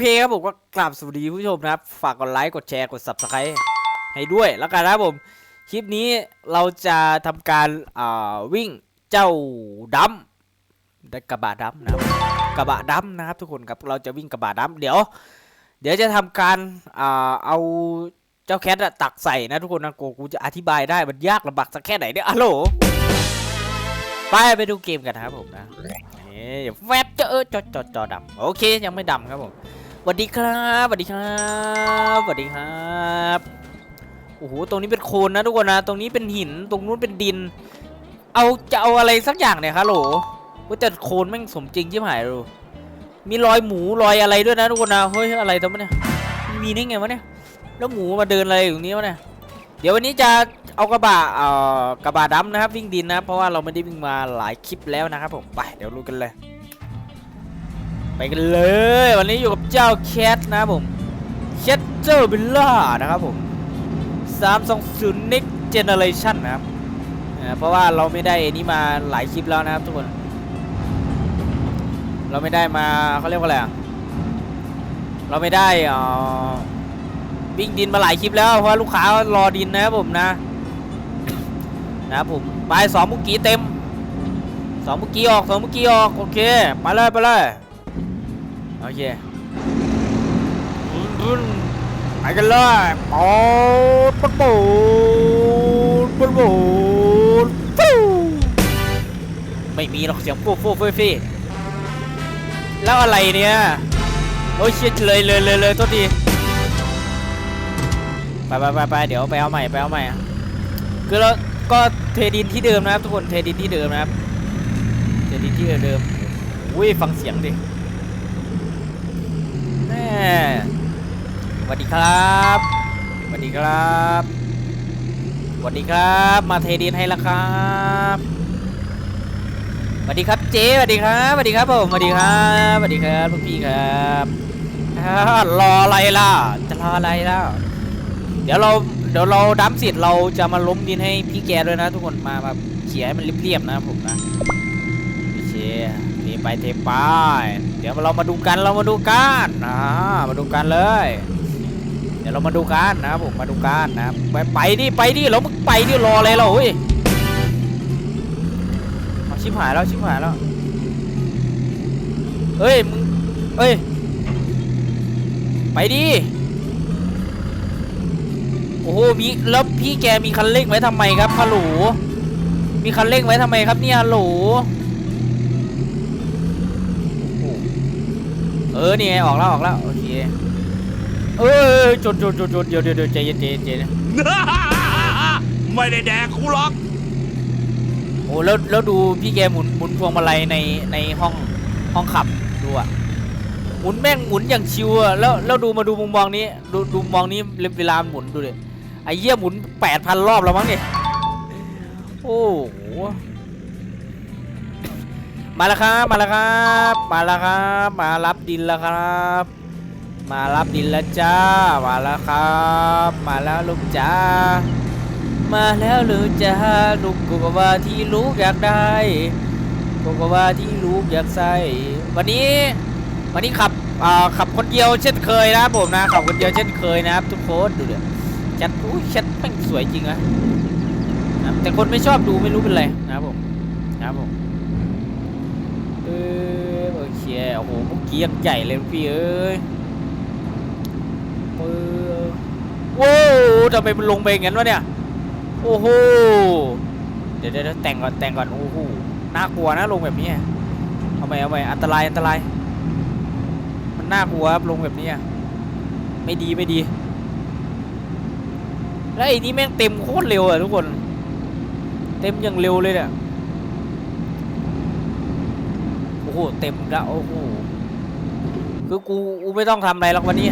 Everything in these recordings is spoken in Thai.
เคครับผมก็กราบสวัสดีผู้ชมนะครับ ฝากกดไลค์กดแชร์กด subscribe ให้ด้วยแล้วกันนะครับผม คลิปนี้เราจะทำการาวิ่งเจ้าดัมได้กระบะดัมนะครับกระบะดัมนะครับ ทุกคนครับเราจะวิ่งกระบะดัมเดี๋ยว เดี๋ยวจะทำการอาเอาเจ้าแคทตักใส่นะทุกคนนะกูกูจะอธิบายได้มันยากลำบากสักแค่ไหนเนี่ยอะโหลไปไปดูเกมกันนะครับผมนะเอ๊ะแวบเจอเออจอจอจอดำโอเคยังไม่ดำครับผม สวัสดีครับสวัสดีครับสวัสดีครับโอ้โหตรงนี้เป็นโคลนนะทุกคนนะ ตรงนี้เป็นหินตรงนู้นเป็นดิน เอาจะเอาอะไรสักอย่างเนี่ยครับโหลว่าแต่โคลนแม่งสมจริงชิบหายเลยมีรอยหมูรอยอะไรด้วยนะทุกคนนะเฮ้ยอะไรทำไมเนี่ยมีได้ไงวะเนี่ยแล้วหมูมาเดินอะไรอยู่ตรงนี้วะเนี่ยเดี๋ยววันนี้จะเอากระบะเอ่อกระบะดำนะครับวิ่งดินนะเพราะว่าเราไม่ได้วิ่งมาหลายคลิปแล้วนะครับผมไปเดี๋ยวรู้กันเลย ไปกันเลย วันนี้อยู่กับเจ้าแคทนะผมแคทเจอร์บิลล่านะครับผม320 Next Generation นะครับเพราะว่าเราไม่ได้อันนี้มาหลายคลิปแล้วนะครับทุกคน เราไม่ได้มาเขาเรียกว่าอะไรเราไม่ได้อ่อวิ่งดินมาหลายคลิปแล้วเพราะาลูกค้ารอดินนะครับผมนะนะครับผมไปสองมุกกี้เต็มสองมุกกี้ออกสองมุกกี้ออกโอเคไปเลยไปเลย โอเครุ่นไปกันเลยปอดปดปูดปดปูดฟูไม่มีหรอกเสียงฟูฟูฟูฟีแล้วอะไรเนี่ย โอ้ยเชิดเลยเลยเลยเลยตัวทีไปไปไปไปเดี๋ยวไปเอาใหม่ไปเอาใหม่คือเราก็เทดินที่เดิมนะครับทุกคนเทดินที่เดิมนะครับเทดินที่เดิมอุ้ยฟังเสียงดิ แม่สวัสดีครับสวัสดีครับสวัสดีครับ มาเทดินให้ล้วครับสวัสดีครับเจ๊สวัสดีครับสวัสดีครับผมสวัสดีครับสวัสดีครับลูกพี่ครับรออะไรล่ะ จะรออะไรล่ะ เดี๋ยวเราเดี๋ยวเราดัมเสร็จเราจะมาล้มดินให้พี่แกด้วยนะ ทุกคนมาแบบเขี่ยให้มันเรียบๆนะผมนะ ไปเทไปเดี๋ยวเรามาดูกันเรามาดูกันอ่ามาดูกันเลย เดี๋ยวเรามาดูกันนะครับผมมาดูกันนะไปไปดิไปดิเรามึงไปดิรออะไรเราเฮ้ยเอาชิบหายแล้วชิบหายแล้วเฮ้ยมึงเฮ้ยไปดิโอ้โหมีแล้วพี่แกมีคันเร่งไว้ทำไมครับฮัลโหลมีคันเร่งไว้ทำไมครับเนี่ยฮัลโหล เออนี่ไงออกแล้วออกแล้วโอเคเออจดจดจดจดเดี๋ยวเดี๋ยวเดี๋ยวใจเย็นใจเย็นใจเย็นไม่ได้แดกกูหรอกโอ้แล้วแล้วดูพี่แกหมุนหมุนพวงมาลัยในในห้องห้องขับดูอะหมุนแม่งหมุนอย่างชิวอะแล้วแล้วดูมาดูมุมมองนี้ ดูดูมุมมองนี้เวลาหมุนดูดิไอ้เหี้ยหมุนแปดพันรอบแล้วมั้งเนี่ยโอ้โห มาแล้วครับ มาแล้วครับ มาแล้วครับ มารับดินแล้วครับ มารับดินแล้วจ้า มาแล้วครับ มาแล้วลูกจ้า มาแล้วหรือจะลูกกูก็ว่าที่ลูกอยากได้กูก็ว่าที่ลูกอยากใส่ วันนี้ วันนี้ขับอ่าขับคนเดียวเช่นเคยนะครับผมนะ ขับคนเดียวเช่นเคยนะครับ ทุกคนดูเดี๋ยวชัดอุ้ยชัดแม่งสวยจริงนะแต่คนไม่ชอบดูไม่รู้เป็นไรนะครับผม นะครับผม เออโอเคโอ้โหเมื่อกี้ยังใหญ่เลยพี่เอ้ยเออว้าวทำไมมันลงไปงั้นวะเนี่ย โอ้โห เดี๋ยวเดี๋ยวแต่งก่อนแต่งก่อน โอ้โห น่ากลัวนะลงแบบนี้เอาไปเอาไปอันตรายอันตราย มันน่ากลัวครับลงแบบนี้ไม่ดีไม่ดี แล้วไอ้นี่แม่งเต็มโคตรเร็วอะทุกคน เต็มอย่างเร็วเลยเนี่ยโอ้โหเต็มแล้วโอ้โหคือกูกูไม่ต้องทำอะไรหรอกวันนี้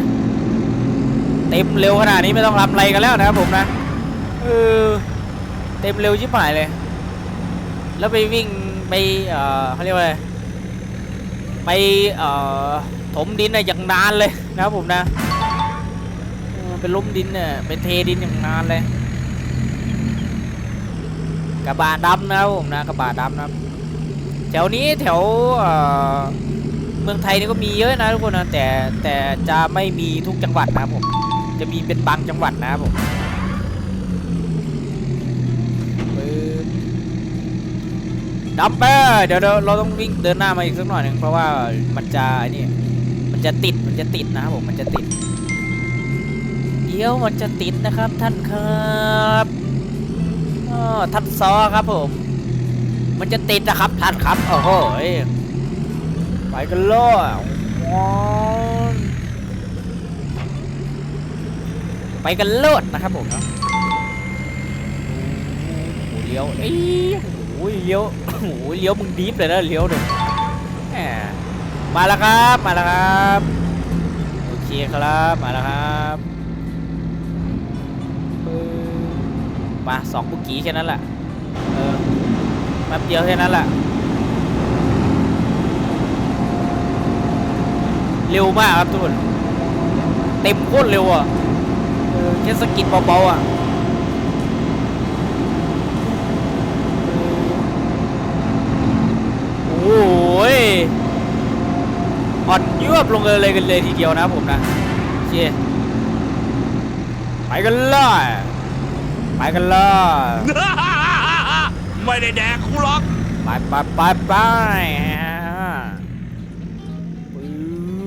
เต็มเร็วขนาดนี้ไม่ต้องทำอะไรกันแล้วนะครับผมนะเออเต็มเร็วชิบหายเลย แล้วไปวิ่งไปเออเขาเรียกว่าอะไรไปเออถมดินน่ะอย่างนานเลยนะครับผมนะเออเป็นล้มดินเนี่ยเป็นเทดินอย่างนานเลยกระบะดำนะครับผมนะกระบะดำนะครับ แถวนี้แถวเมืองไทยนี่ก็มีเยอะนะทุกคนนะแต่แต่จะไม่มีทุกจังหวัดนะผมจะมีเป็นบางจังหวัดนะผมดัมเปอร์เดี๋ยวเราต้องวิ่งเดินหน้ามาอีกสักหน่อยหนึ่งเพราะว่ามันจะนี่มันจะติดมันจะติดนะครับผมมันจะติดเดี๋ยวมันจะติดนะครับท่านครับอ้อท่านซอครับผม มันจะติดนะครับท่านครับโอ้โหไปกันเลยไปกันโลดนะครับผมนะโอ้โหเลี้ยวเอ้โอ้ยเลี้ยวโอ้โหเลี้ยวมึงดีฟเลยนะเลี้ยวเนี่ยแหมมาแล้วครับมาแล้วครับโอเคครับมาแล้วครับมาสองบุกี้แค่นั้นแหละ แป๊บเดียวแค่นั้นแหละเร็วมากครับทุกคนเต็มโคตรเร็วอะเออแค่สกิดเบาๆอะโอ้ยอ่อนยวบลงเลยกันเลยทีเดียวนะผมนะโอเคไปกันเลยไปกันเลย ไม่ได้แดกกูหรอก ไปไปไปไปปื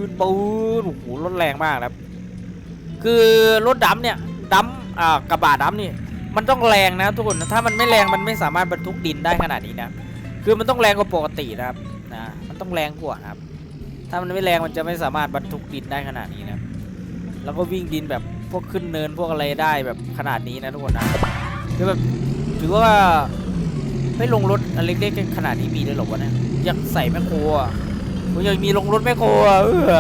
นปืนโอ้โหรถแรงมากนะครับ คือรถดำเนี่ยดำอ่ากระบะดำนี่ มันต้องแรงนะทุกคน ถ้ามันไม่แรงมันไม่สามารถบรรทุกดินได้ขนาดนี้นะ คือมันต้องแรงกว่าปกตินะครับ นะ มันต้องแรงกว่าครับ ถ้ามันไม่แรงมันจะไม่สามารถบรรทุกดินได้ขนาดนี้นะ แล้วก็วิ่งดินแบบพวกขึ้นเนินพวกอะไรได้แบบขนาดนี้นะทุกคนนะ คือแบบถือว่า ไม่ลงรถอันเล็กๆขนาดนี้มีด้วยเหรอวะเนี่ยอยากใส่แมคโครอะผมอยากมีลงรถแมคโครอะเออ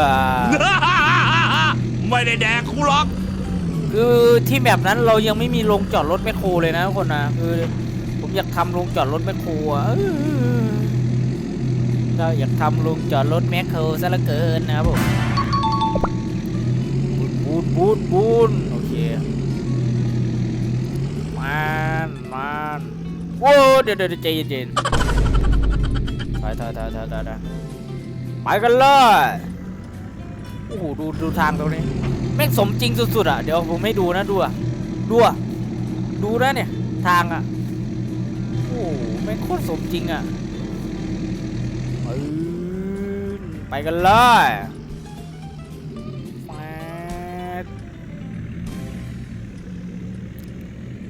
ไม่ได้แดกกูหรอกคือที่แบบนั้นเรายังไม่มีโรงจอดรถแมคโครเลยนะทุกคนนะคือผมอยากทำโรงจอดรถแมคโครอะเออก็อยากทำโรงจอดรถแมคโครซะเหลือเกินนะครับผมบูนบูนบูนโอ ดี๋ยวเดี๋ยวใจเย็นๆถอยถอยถอยถอยถอยไปกันเลยโอ้โหดูดูทางตรงนี้แม่งสมจริงสุดๆอะเดี๋ยวผมให้ดูนะดูอะดูอะดูนะเนี่ยทางอะโอ้โหแม่งโคตรสมจริงอะไปกันเลย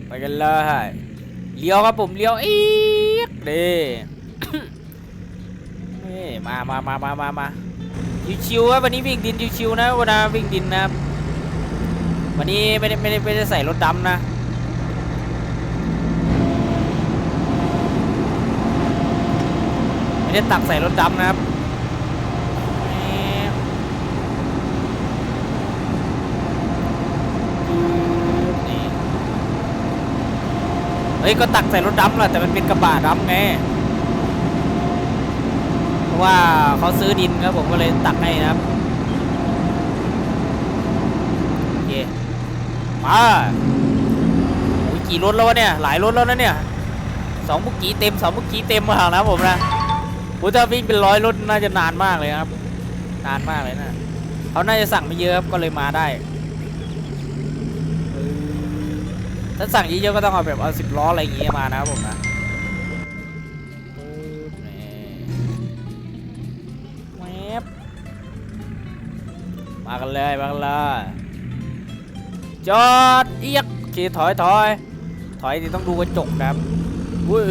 ไปกันเลย เลี้ยวครับผมเลี้ยวอีกเด้นี่มามามามามามาชิวๆครับวันนี้วิ่งดินชิวๆนะวันนี้วิ่งดินนะครับวันนี้ไม่ได้ไม่ได้ไม่ได้ใส่รถดำนะไม่ได้ตักใส่รถดำนะครับนี่เฮ้ยก็ตักใส่รถดำแหละแต่มันเป็นกระบะดำไงเพราะว่าเขาซื้อดินครับผมก็เลยตักให้นะครับโอเคมาโอ้ยกี่รถแล้ววะเนี่ยหลายรถแล้วนะเนี่ยสองบุกี้เต็มสองบุกี้เต็มมาแล้วผมนะโอ้ยถ้าวิ่งเป็นร้อยรถน่าจะนานมากเลยครับนานมากเลยนะเขาน่าจะสั่งไม่เยอะครับก็เลยมาได้เออ ถ้าสั่งเยอะๆก็ต้องเอาแบบเอาสิบล้ออะไรอย่างเงี้ยมานะครับผมนะแวบมากันเลยมากันเลยจอดเอียกโอเคถอยถอยถอยนี่ต้องดูกระจกครับอุ้ย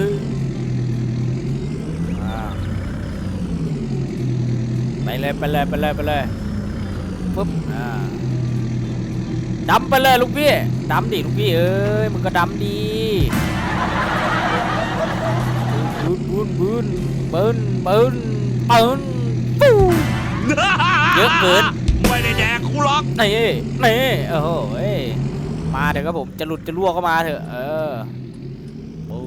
ไปเลยไปเลยไปเลยไปเลยปุ๊บอ่า ดำไปเลยลูกพี่ดำดิลูกพี่เอ้ยมึงก็ดำดีบุนบุนบุนบุนบุนบุนปูเยอะเกินไม่ได้แดกกูหรอกนี่นี่โอ้โหเอ้ยมาเถอะครับผมจะหลุดจะรั่วก็มาเถอะเออปื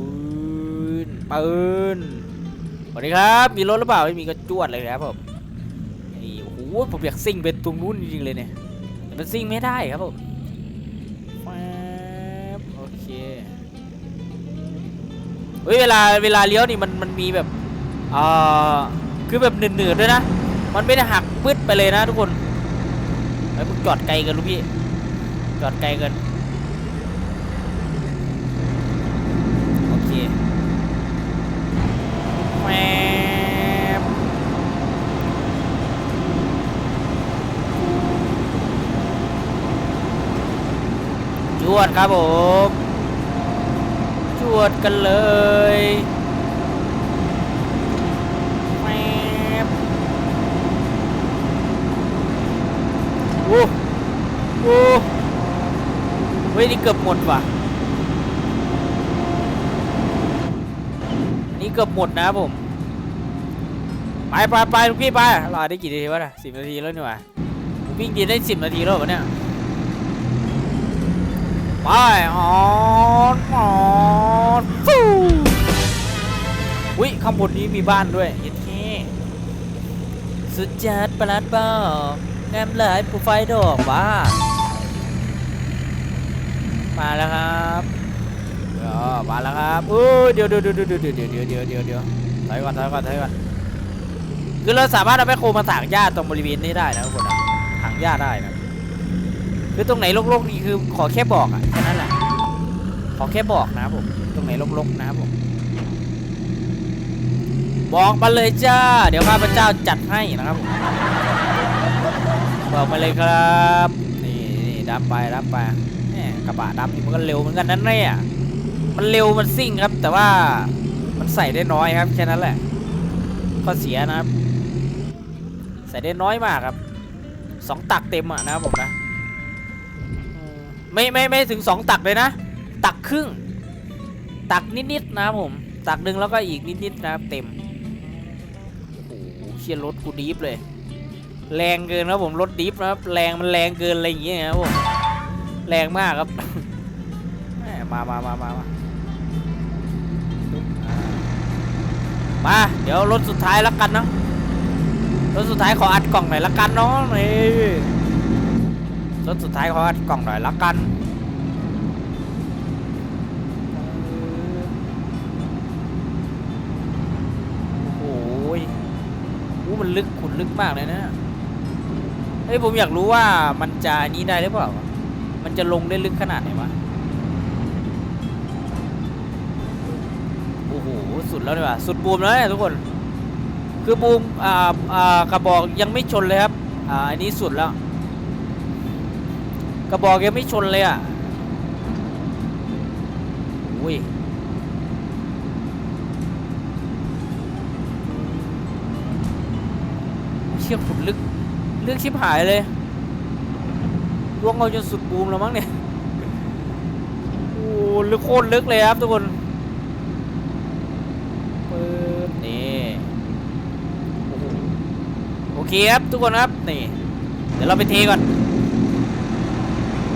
นปืนสวัสดีครับมีรถหรือเปล่าไม่มีก็จวดเลยครับผมนี่โอ้โหผมอยากซิ่งเป็นตรงนู้นจริงๆเลยเนี่ยแต่มันซิ่งไม่ได้ครับผม เฮ้ยเวลาเวลาเลี้ยวนี่มันมันมีแบบอ่าคือแบบหนืดๆด้วยนะ มันไม่ได้หักปึ๊ดไปเลยนะทุกคนไอ้ยมึงจอดไกลเกันลูกพี่จอดไกลเกันโอเคแหมจวดครับผม จวดกันเลยแมบโอ้โอ้เฮ้ยนี่เกือบหมดว่ะนี่เกือบหมดนะครับผม ไปไปไปลูกพี่ไปรอได้กี่นาทีวะน่ะสิบนาทีแล้วนี่หว่าวิ่งดีได้สิบนาทีแล้วเหรอเนี่ยไปออน อนฟูอุ้ยข้างบนนี้มีบ้านด้วยเย็ดแค่สุดจัดประหลาดเปล่าแงมหลายปูไฟดอกบ้ามาแล้วครับเออมาแล้วครับโอ้ยเดี๋ยวเดี๋ยวเดี๋ยวเดี๋ยวเดี๋ยวเดี๋ยวเดี๋ยวเดี๋ยวเดี๋ยวถอยก่อนถอยก่อนถอยก่อนคือเราสามารถเอาแมคโคมาถางหญ้าตรงบริเวณนี้ได้นะทุกคนนะถางหญ้าได้นะคือตรงไหนโลกๆนี่คือขอแค่บอกอะแค่นั้นแหละขอแค่บอกนะผม ไหนลกๆนะครับผมบอกมาเลยจ้า เดี๋ยวข้าพเจ้าจัดให้นะครับบอกมาเลยครับ นี่นี่ดับไปดับไปแหมกระบะดับนี่มันก็เร็วเหมือนกันนั่นเนี่ยมันเร็วมันซิ่งครับ แต่ว่ามันใส่ได้น้อยครับแค่นั้นแหละข้อเสียนะครับ ใส่ได้น้อยมากครับสองตักเต็มอะนะครับผมนะไม่ไม่ไม่ถึงสองตักเลยนะ ตักครึ่ง ตักนิดๆนะผม ตักหนึ่งแล้วก็อีกนิดๆนะเต็ม โอ้โหเชียรถกูดีฟเลย แรงเกินครับผมรถดิฟนะครับแรงมันแรงเกินอะไรอย่างเงี้ยครับผมแรงมากครับมามามามามามา เดี๋ยวรถสุดท้ายแล้วกันนะรถสุดท้ายขออัดกล่องหน่อยละกันเนาะนี่รถสุดท้ายขออัดกล่องหน่อยละกัน ลึกขุนลึกมากเลยนะเฮ้ยผมอยากรู้ว่ามันจะนี้ได้หรือเปล่า มันจะลงได้ลึกขนาดไหนวะโอ้โหสุดแล้วดีกว่าสุดบูมแล้วเนี่ยทุกคน คือบูมอ่าอ่ากระบอกยังไม่ชนเลยครับอ่าอันนี้สุดแล้ว กระบอกยังไม่ชนเลยอะอุ้ย เชี่ยขุดลึกลึกชิบหายเลยล่วงเอาจนสุดบูมแล้วมั้งเนี่ยโอ้ลึกโคตรลึกเลยครับทุกคนเปิดนี่โอเคครับทุกคนครับนี่เดี๋ยวเราไปเทก่อน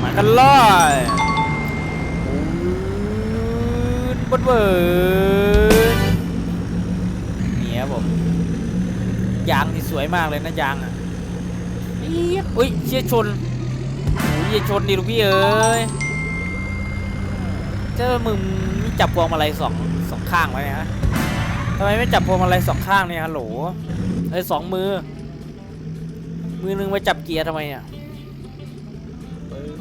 มากันเลยบดเบิร์ ยางที่สวยมากเลยนะยางอะเอี๊ยดอุ้ยเชี่ยชนโอ้ยอย่าชนดิลูกพี่เอ้ยเจ้ามึงนี่จับพวงมาลัยสองสองข้างไว้ฮะทำไมไม่จับพวงมาลัยสองข้างเนี่ยฮัลโหลเอ้ยสองมือ มือหนึงมาจับเกียร์ทำไมอะ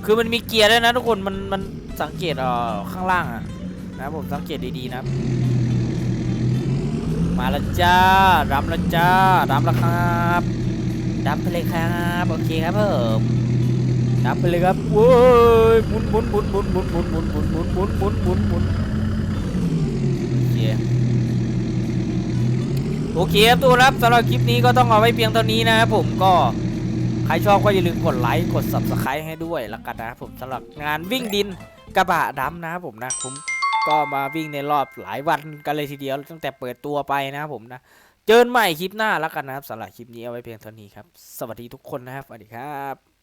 คือมันมีเกียร์ด้วยนะทุกคนมันมันสังเกตเอ่อข้างล่างอะนะครับผมสังเกตดีๆนะครับ มาแล้วจ้าดำแล้วจ้าดำแล้วครับดำไปเลยครับโอเคครับผมดำไปเลยครับโว้ยหมุนหมุนหมุนหมุนหมุนหมุนหมุนหมุนหมุนหมุนหมุนหมุนหมุนโอเคโอเคครับทุกคนครับสำหรับคลิปนี้ก็ต้องเอาไว้เพียงเท่านี้นะครับผมก็ใครชอบก็อย่าลืมกดไลค์กด subscribe ให้ด้วยแล้วกันนะครับผมสำหรับงานวิ่งดินกระบะดำนะครับผมนะผม ก็มาวิ่งในรอบหลายวันกันเลยทีเดียวตั้งแต่เปิดตัวไปนะครับผมนะ เจอกันใหม่คลิปหน้าแล้วกันนะครับสำหรับคลิปนี้เอาไว้เพียงเท่านี้ครับ สวัสดีทุกคนนะครับสวัสดีครับ